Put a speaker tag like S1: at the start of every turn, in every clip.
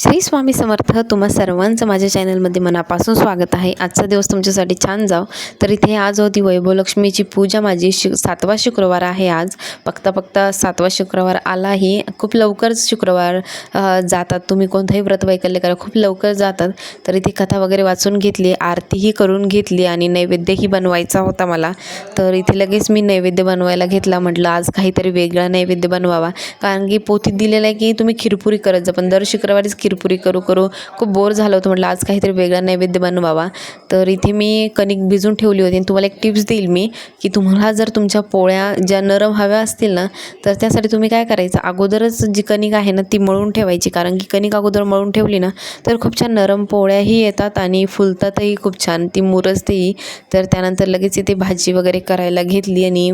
S1: श्री स्वामी समर्थ तुम्हा सर्वांचं माझ्या चॅनलमध्ये मनापासून स्वागत आहे. आजचा दिवस तुमच्यासाठी छान जाव. तर इथे आज होती वैभवलक्ष्मीची पूजा. माझी शु सातवा शुक्रवार आहे आज. बघता बघता सातवा शुक्रवार आलाही. खूप लवकर शुक्रवार जातात. तुम्ही कोणताही व्रत वैकल्य करा खूप लवकर जातात. तर इथे कथा वगैरे वाचून घेतली आरतीही करून घेतली आणि नैवेद्यही बनवायचा होता मला. तर इथे लगेच मी नैवेद्य बनवायला घेतला. म्हटलं आज काहीतरी वेगळा नैवेद्य बनवावा. कारण की पोथीत दिलेलं आहे की तुम्ही खिरपुरी करत जा पण दर शुक्रवारीच खिरपुरी करू करू. खूप बोर झालं होतं. म्हटलं आज काहीतरी वेगळा नैवेद्य बनवावा तर इथे मी कणिक भिजून ठेवली होती आणि तुम्हाला एक टिप्स देईल मी की तुम्हाला जर तुमच्या पोळ्या ज्या नरम हव्या असतील ना तर त्यासाठी तुम्ही काय करायचं? अगोदरच जी कणिक आहे ना ती मळून ठेवायची. कारण की कणिक अगोदर मळून ठेवली ना तर खूप छान नरम पोळ्याही येतात आणि फुलतातही खूप छान. ती मुरसतेही. तर त्यानंतर लगेच इथे भाजी वगैरे करायला घेतली आणि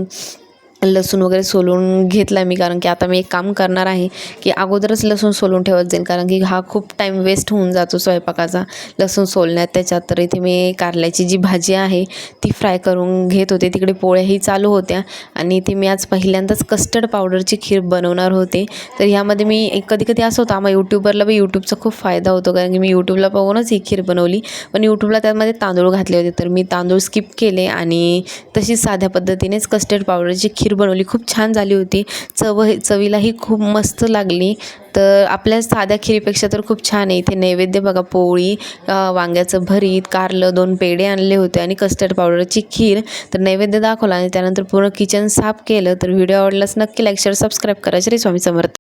S1: लसूण वगैरे सोलून घेतला मी कारण की आता मी एक काम करणार आहे की अगोदरच लसूण सोलून ठेवत जाईल कारण की हा खूप टाईम वेस्ट होऊन जातो स्वयंपाकाचा. लसूण सोलण्यात त्याच्यात तर इथे मी कारल्याची जी भाजी आहे ती फ्राय करून घेत होते. तिकडे पोळ्याही चालू होत्या आणि इथे मी आज पहिल्यांदाच कस्टर्ड पावडरची खीर बनवणार होते. तर ह्यामध्ये मी कधी कधी असं होतं आम्हा यूट्यूबरला बी यूट्यूबचा खूप फायदा होतो कारण की मी यूट्यूबला पाहूनच ही खीर बनवली. पण यूट्यूबला त्यामध्ये तांदूळ घातले होते तर मी तांदूळ स्किप केले आणि तशीच साध्या पद्धतीनेच कस्टर्ड पावडरची खीर बनवली. खूप छान झाली होती. चव चवीलाही खूप मस्त लागली. तर आपल्या साध्या खिरीपेक्षा तर खूप छान आहे. इथे नैवेद्य बघा पोळी वांग्याचं भरीत कारलं दोन पेढे आणले होते आणि कस्टर्ड पावडरची खीर. तर नैवेद्य दाखवला आणि त्यानंतर पूर्ण किचन साफ केलं. तर व्हिडिओ आवडलाच नक्की लाईक शेअर सबस्क्राईब करा. श्री स्वामी समर्थ.